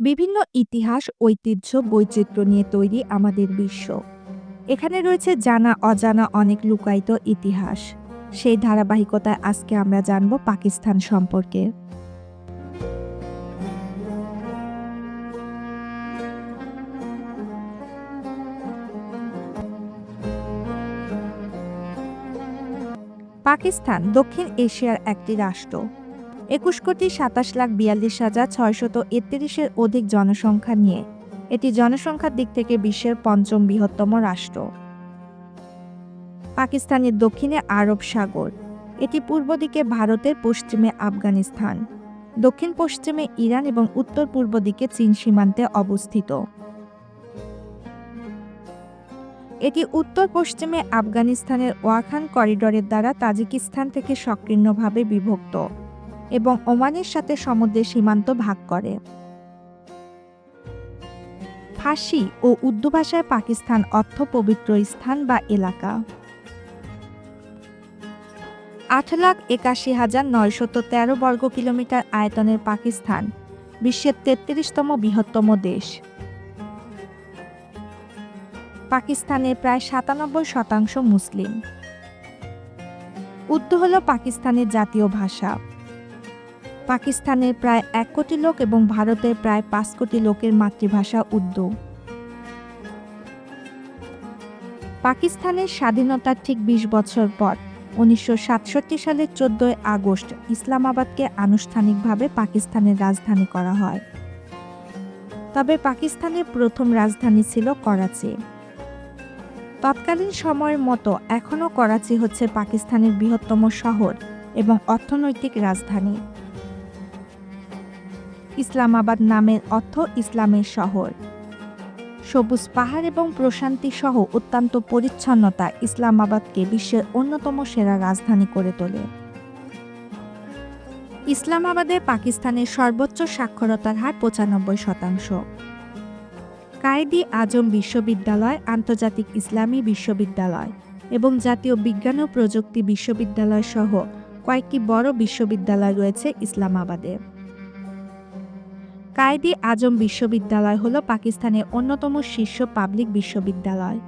বিভিন্ন ইতিহাস, ঐতিহ্য, বৈচিত্র্য নিয়ে তৈরি আমাদের বিশ্ব। এখানে রয়েছে জানা অজানা অনেক লুকায়িত ইতিহাস। সেই ধারাবাহিকতায় আজকে আমরা জানব পাকিস্তান সম্পর্কে। পাকিস্তান দক্ষিণ এশিয়ার একটি রাষ্ট্র একুশ কোটি সাতাশ লাখ বিয়াল্লিশ হাজার ছয়শত একত্রিশের অধিক জনসংখ্যা নিয়ে। এটি জনসংখ্যার দিক থেকে বিশ্বের পঞ্চম বৃহত্তম রাষ্ট্র। পাকিস্তানের দক্ষিণে আরব সাগর। এটি পূর্ব দিকে ভারতের, পশ্চিমে আফগানিস্তান। দক্ষিণ পশ্চিমে ইরান এবং উত্তর পূর্ব দিকে চীন সীমান্তে অবস্থিত। এটি উত্তর পশ্চিমে আফগানিস্তানের ওয়াখান করিডোরের দ্বারা তাজিকিস্তান থেকে সক্রিয়ভাবে বিভক্ত। এবং ওমানের সাথে সমুদ্রের সীমান্ত ভাগ করে। ফার্সি ও উর্দু ভাষায় পাকিস্তান অর্থ পবিত্র স্থান বা এলাকা। আট লাখ একাশি হাজার নয়শত তেরো বর্গ কিলোমিটার আয়তনের পাকিস্তান, বিশ্বের তেত্রিশতম বৃহত্তম দেশ। পাকিস্তানের প্রায় সাতানব্বই শতাংশ মুসলিম। উর্দু হল পাকিস্তানের জাতীয় ভাষা। পাকিস্তানের প্রায় এক কোটি লোক এবং ভারতের প্রায় পাঁচ কোটি লোকের মাতৃভাষা উর্দু। পাকিস্তানের স্বাধীনতার ঠিক বিশ বছর পর, উনিশশো সালের চোদ্দই আগস্ট ইসলামাবাদকে আনুষ্ঠানিকভাবে পাকিস্তানের রাজধানী করা হয়। তবে পাকিস্তানের প্রথম রাজধানী ছিল করাচি। তৎকালীন সময়ের মতো এখনও করাচি হচ্ছে পাকিস্তানের বৃহত্তম শহর এবং অর্থনৈতিক রাজধানী। ইসলামাবাদ নামের অর্থ ইসলামের শহর। সবুজ পাহাড় এবং প্রশান্তি সহ অত্যন্ত পরিচ্ছন্নতা ইসলামাবাদকে বিশ্বের অন্যতম সেরা রাজধানী করে তোলে। ইসলামাবাদে পাকিস্তানের সর্বোচ্চ সাক্ষরতার হার পঁচানব্বই শতাংশ। কায়েদি আজম বিশ্ববিদ্যালয় আন্তর্জাতিক ইসলামী বিশ্ববিদ্যালয় এবং জাতীয় বিজ্ঞান ও প্রযুক্তি বিশ্ববিদ্যালয় সহ কয়েকটি বড় বিশ্ববিদ্যালয় রয়েছে ইসলামাবাদে। কায়েদি আজম বিশ্ববিদ্যালয় হল পাকিস্তানের অন্যতম শীর্ষ পাবলিক বিশ্ববিদ্যালয়।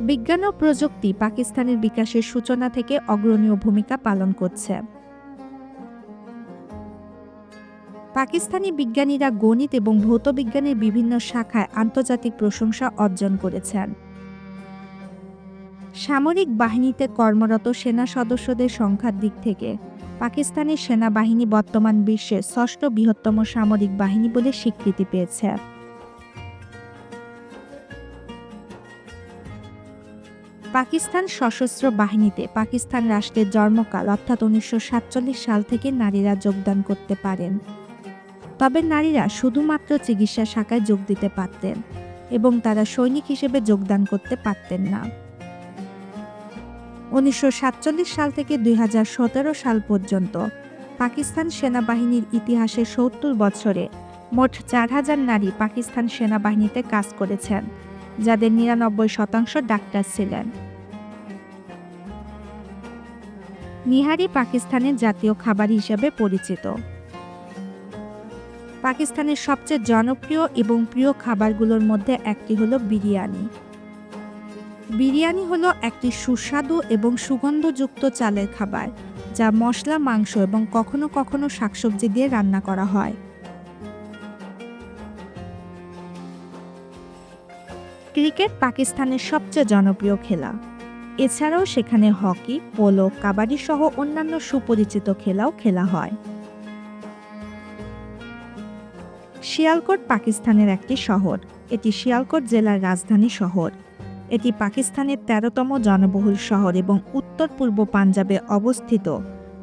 বিজ্ঞান ও প্রযুক্তি পাকিস্তানের বিকাশের সূচনা থেকে অগ্রণীয় ভূমিকা পালন করছে। পাকিস্তানি বিজ্ঞানীরা গণিত এবং ভৌতবিজ্ঞানের বিভিন্ন শাখায় আন্তর্জাতিক প্রশংসা অর্জন করেছেন। সামরিক বাহিনীতে কর্মরত সেনা সদস্যদের সংখ্যার দিক থেকে পাকিস্তানি সেনাবাহিনী বর্তমান বিশ্বের ষষ্ঠ বৃহত্তম সামরিক বাহিনী বলে স্বীকৃতি পেয়েছে। পাকিস্তান সশস্ত্র বাহিনীতে পাকিস্তান রাষ্ট্রের জন্মকাল অর্থাৎ উনিশশো সাতচল্লিশ সাল থেকে নারীরা যোগদান করতে পারেন। তবে নারীরা শুধুমাত্র চিকিৎসা শাখায় যোগ দিতে পারতেন এবং তারা সৈনিক হিসেবে যোগদান করতে পারতেন না। উনিশশো সাতচল্লিশ সাল থেকে দুই হাজার সতেরো সাল পর্যন্ত পাকিস্তান সেনাবাহিনীর ইতিহাসে সত্তর বছরে মোট চার হাজার নারী পাকিস্তান সেনাবাহিনীতে কাজ করেছেন, যাদের নিরানব্বই শতাংশ ডাক্তার ছিলেন। নিহারি পাকিস্তানের জাতীয় খাবার হিসেবে পরিচিত। পাকিস্তানের সবচেয়ে জনপ্রিয় এবং প্রিয় খাবারগুলোর মধ্যে একটি হলো বিরিয়ানি। বিরিয়ানি হলো একটি সুস্বাদু এবং সুগন্ধযুক্ত চালের খাবার, যা মশলা, মাংস এবং কখনো কখনো শাকসবজি দিয়ে রান্না করা হয়। ক্রিকেট পাকিস্তানের সবচেয়ে জনপ্রিয় খেলা। এছাড়াও সেখানে হকি, পোলো, কাবাডি সহ অন্যান্য সুপরিচিত খেলাও খেলা হয়। শিয়ালকোট পাকিস্তানের একটি শহর। এটি শিয়ালকোট জেলার রাজধানী শহর। এটি পাকিস্তানের তেরোতম জনবহুল শহর এবং উত্তর পূর্ব পাঞ্জাবে অবস্থিত,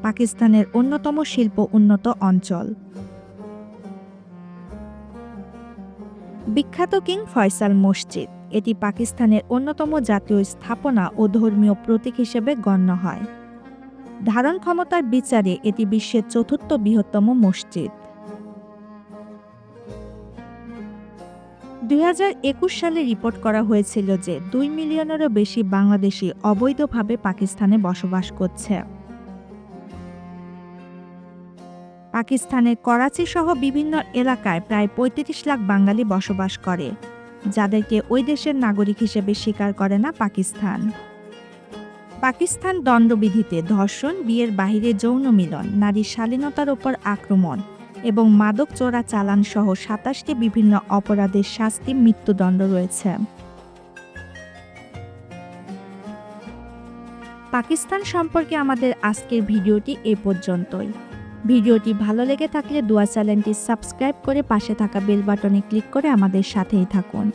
পাকিস্তানের অন্যতম শিল্প উন্নত অঞ্চল। বিখ্যাত কিং ফয়সাল মসজিদ, এটি পাকিস্তানের অন্যতম জাতীয় স্থাপনা ও ধর্মীয় প্রতীক হিসেবে গণ্য হয়। ধারণ ক্ষমতার বিচারে এটি বিশ্বের চতুর্থ বৃহত্তম মসজিদ। দুই হাজার একুশ সালে রিপোর্ট করা হয়েছিল যে দুই মিলিয়নেরও বেশি বাংলাদেশি অবৈধভাবে পাকিস্তানে বসবাস করছে। পাকিস্তানের করাচি সহ বিভিন্ন এলাকায় প্রায় পঁয়ত্রিশ লাখ বাঙালি বসবাস করে, যাদেরকে ওই দেশের নাগরিক হিসেবে স্বীকার করে না পাকিস্তান। পাকিস্তান দণ্ডবিধিতে ধর্ষণ, বিয়ের বাহিরে যৌন মিলন, নারীর শালীনতার ওপর আক্রমণ এবং মাদক চোরা চালান সহ সাতাশটি বিভিন্ন অপরাধের শাস্তি মৃত্যুদণ্ড রয়েছে। পাকিস্তান সম্পর্কে আমাদের আজকের ভিডিওটি এ পর্যন্তই। ভিডিওটি ভালো লেগে থাকলে দোয়া চ্যানেলটি সাবস্ক্রাইব করে পাশে থাকা বেল বাটনে ক্লিক করে আমাদের সাথেই থাকুন।